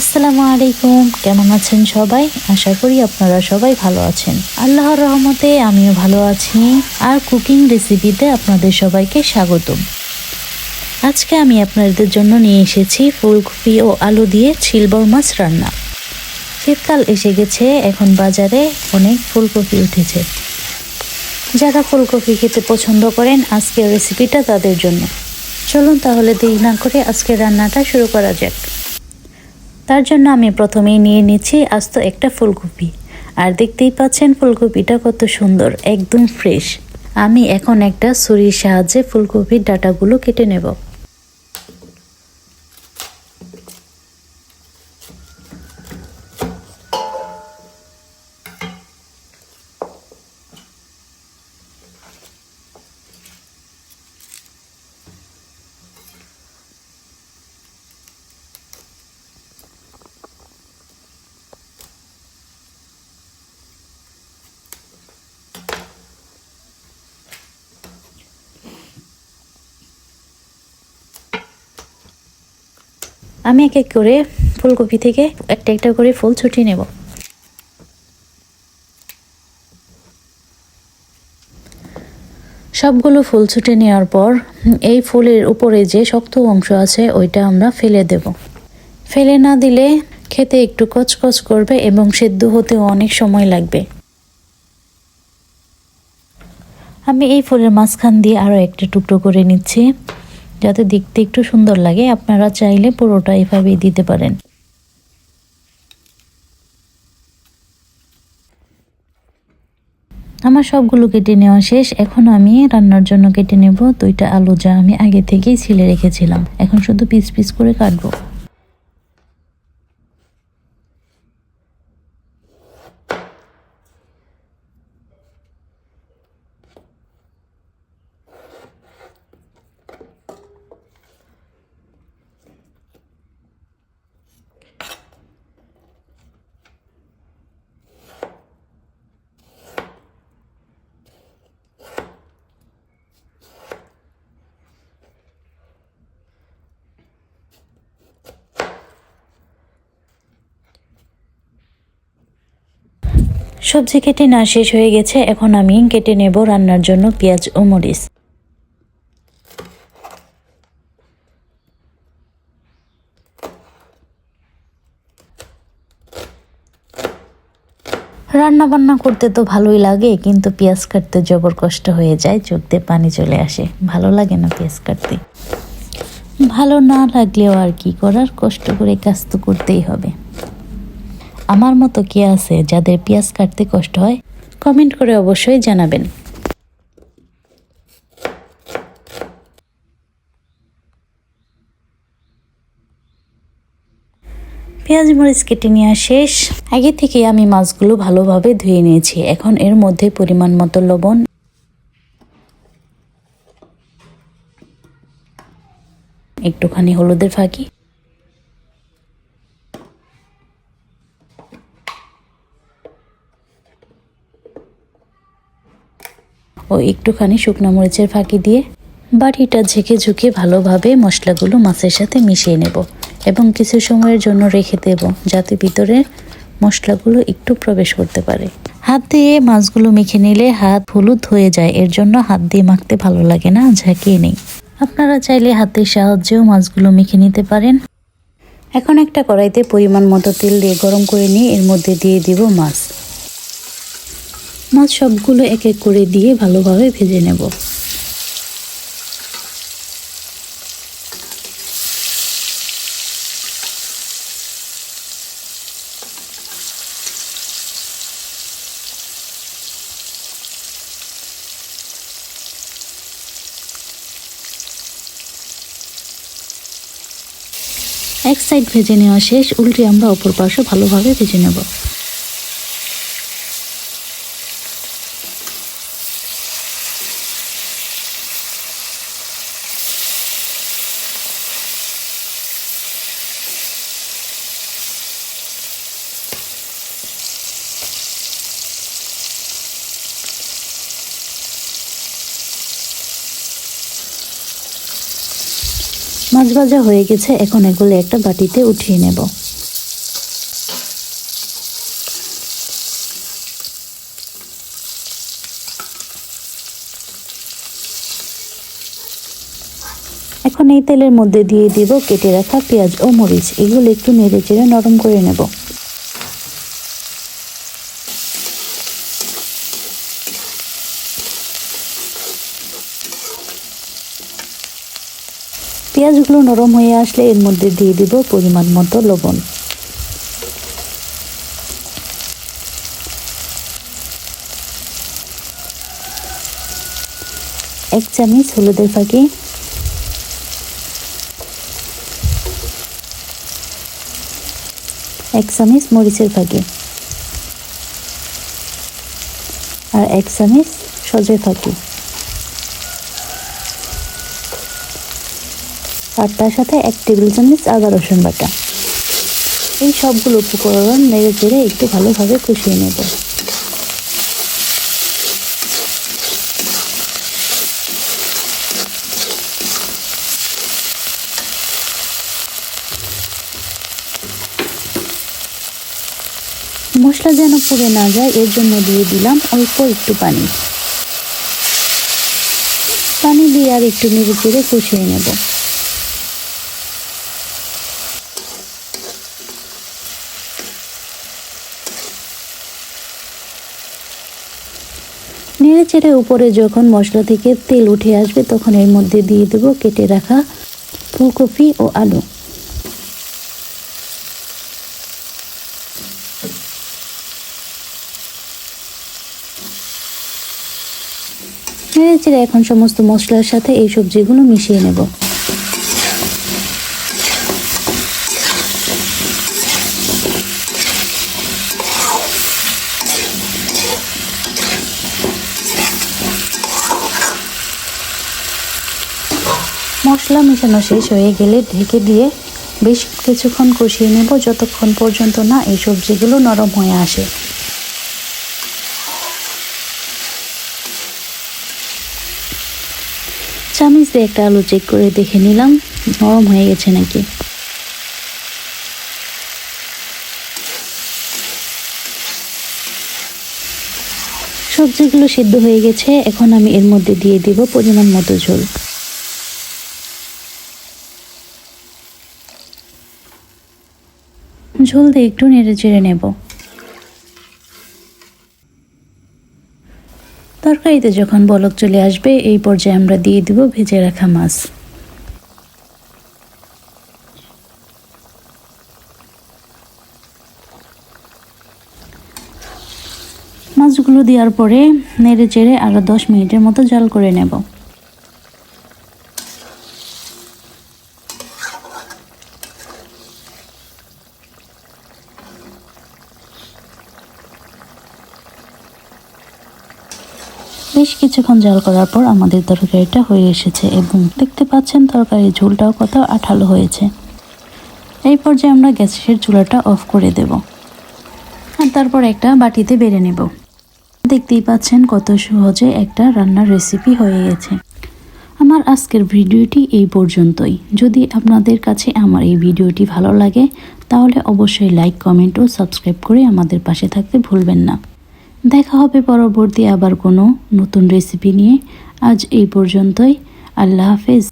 আসসালামু আলাইকুম। কেমন আছেন সবাই? আশা করি আপনারা সবাই ভালো আছেন। আল্লাহর রহমতে আমিও ভালো আছি। আর কুকিং রেসিপিতে আপনাদের সবাইকে স্বাগতম। আজকে আমি আপনাদের জন্য নিয়ে এসেছি ফুলকপি ও আলু দিয়ে ছিলবর মাছ রান্না। শীতকাল এসে গেছে, এখন বাজারে অনেক ফুলকপি উঠেছে। যারা ফুলকপি খেতে পছন্দ করেন, আজকের রেসিপিটা তাদের জন্য। চলুন তাহলে দেরি না করে আজকে রান্নাটা শুরু করা যাক। তার জন্য আমি প্রথমেই নিয়ে নিচ্ছি আস্ত একটা ফুলকপি। আর দেখতেই পাচ্ছেন ফুলকপিটা কত সুন্দর, একদম ফ্রেশ। আমি এখন একটা ছুরির সাহায্যে ফুলকপির ডাটাগুলো কেটে নেব। আমি এক এক করে ফুলকপি থেকে একটা একটা করে ফুল ছুটিয়ে নেব। সবগুলো ফুল ছুটে নেওয়ার পর এই ফুলের উপরে যে শক্ত অংশ আছে ওইটা আমরা ফেলে দেব। ফেলে না দিলে খেতে একটু কচকচ করবে এবং সেদ্ধ হতেও অনেক সময় লাগবে। আমি এই ফুলের মাঝখান দিয়ে আরও একটা টুকরো করে নিচ্ছি। যাতে দেখতে একটু সুন্দর লাগে, আপনারা চাইলে পুরোটা এভাবেই দিতে পারেন। আমার সবগুলো কেটে নেওয়া শেষ। এখন আমি রান্নার জন্য কেটে নেব দুইটা আলু যা আমি আগে থেকেই ছিলে রেখেছিলাম। এখন শুধু পিস পিস করে কাটবো। সবজি কেটে না শেষ হয়ে গেছে, এখন আমি কেটে নেব রান্নার জন্য পেঁয়াজ ও মরিচ। রান্না বান্না করতে তো ভালোই লাগে, কিন্তু পেঁয়াজ কাটতে জবর কষ্ট হয়ে যায় চোখ দিয়ে পানি চলে আসে। ভালো লাগে না পেঁয়াজ কাটতে। ভালো না লাগলেও আর কি করার, কষ্ট করে কাজ তো করতেই হবে। আমার মতো কে আছে যাদের পেঁয়াজ কাটতে কষ্ট হয়? কমেন্ট করে অবশ্যই জানাবেন। পেঁয়াজ মরিচ কেটে নেওয়া শেষ। আগে থেকে আমি মাছগুলো ভালোভাবে ধুয়ে নিয়েছি। এখন এর মধ্যে পরিমাণ মতো লবণ। একটুখানি হলুদের ফাঁকি। ও একটুখানি শুকনো মরিচের ফাঁকি দিয়ে বাটিটা ঝেঁকে ঝুঁকে ভালোভাবে মশলাগুলো মাছের সাথে মিশিয়ে নেব এবং কিছু সময়ের জন্য রেখে দেব যাতে ভিতরে মশলাগুলো একটু প্রবেশ করতে পারে। হাত দিয়ে মাছগুলো মেখে নিলে হাত হলুদ হয়ে যায়, এর জন্য হাত দিয়ে মাখতে ভালো লাগে না, ঝাঁকিয়ে নেই। আপনারা চাইলে হাতের সাহায্যেও মাছগুলো মেখে নিতে পারেন। এখন একটা কড়াইতে পরিমাণ মতো তেল দিয়ে গরম করে নিয়ে এর মধ্যে দিয়ে দিব মাছ। মাছ সবগুলো এক এক করে দিয়ে ভালোভাবে ভেজে নেব। এক সাইড ভেজে নেওয়া শেষ, উল্টে আমরা অপর পাশে ভালোভাবে ভেজে নেব। মাছ ভাজা হয়ে গেছে, এখন এগুলো একটা বাটিতে উঠিয়ে নেব। এখন এই তেলের মধ্যে দিয়ে দিব কেটে রাখা পেঁয়াজ ও মরিচ। এগুলো একটু নেড়ে চেড়ে নরম করে নেব। পেঁয়াজগুলো নরম হয়ে আসলে এর মধ্যে দিয়ে দিব পরিমাণ মতো লবণ। এক চামচ হলুদের ফাঁকি। এক চামচ মরিচের ফাঁকি। আর এক চামচ সজে ফাঁকি। আর তার সাথে এক টেবিল চামচ আদা রসুন বাটা। এই সবগুলো উপকরণ নেড়ে চেড়ে একটু ভালোভাবে কষিয়ে নেব। মশলা যেন পুড়ে না যায়, এর জন্য দিয়ে দিলাম অল্প একটু পানি। পানি দিয়ে আর একটু নেড়ে চেড়ে কষিয়ে নেব। নেড়ে চেড়ে উপরে যখন মশলা থেকে তেল উঠে আসবে, তখন এর মধ্যে দিয়ে দেব কেটে রাখা ফুলকপি ও আলু। নেড়ে চেড়ে এখন সমস্ত মশলার সাথে এই সবজিগুলো মিশিয়ে নেব। মশলা মেশানো শেষ হয়ে গেলে ঢেকে দিয়ে বেশ কিছুক্ষণ কষিয়ে নেব যতক্ষণ পর্যন্ত না এই সবজিগুলো নরম হয়ে আসে। চামিচ দিয়ে একটা আলু চেক করে দেখে নিলাম, নরম হয়ে গেছে নাকি। সবজিগুলো সিদ্ধ হয়ে গেছে, এখন আমি এর মধ্যে দিয়ে দিব পরিমাণ মতো ঝোল। ঝোল দিয়ে একটু নেড়ে চেড়ে নেব। তরকারিতে যখন বলক চলে আসবে, এই পর্যায়ে আমরা দিয়ে দিব ভেজে রাখা মাছ। মাছগুলো দেওয়ার পরে নেড়ে চেড়ে আরও দশ মিনিটের মতো জাল করে নেব। কিছুক্ষণ জাল করার পর আমাদের তরকারিটা হয়ে এসেছে এবং দেখতে পাচ্ছেন তরকারির ঝোলটাও কত আঠালো হয়েছে। এই পর্যায়ে আমরা গ্যাসের চুলাটা অফ করে দেব। আর তারপর একটা বাটিতে বেড়ে নেব। দেখতেই পাচ্ছেন কত সহজে একটা রান্নার রেসিপি হয়ে গেছে। আমার আজকের ভিডিওটি এই পর্যন্তই। যদি আপনাদের কাছে আমার এই ভিডিওটি ভালো লাগে, তাহলে অবশ্যই লাইক কমেন্ট ও সাবস্ক্রাইব করে আমাদের পাশে থাকতে ভুলবেন না। দেখা হবে পরবর্তী আবার কোনো নতুন রেসিপি নিয়ে। আজ এই পর্যন্তই। আল্লাহ হাফেজ।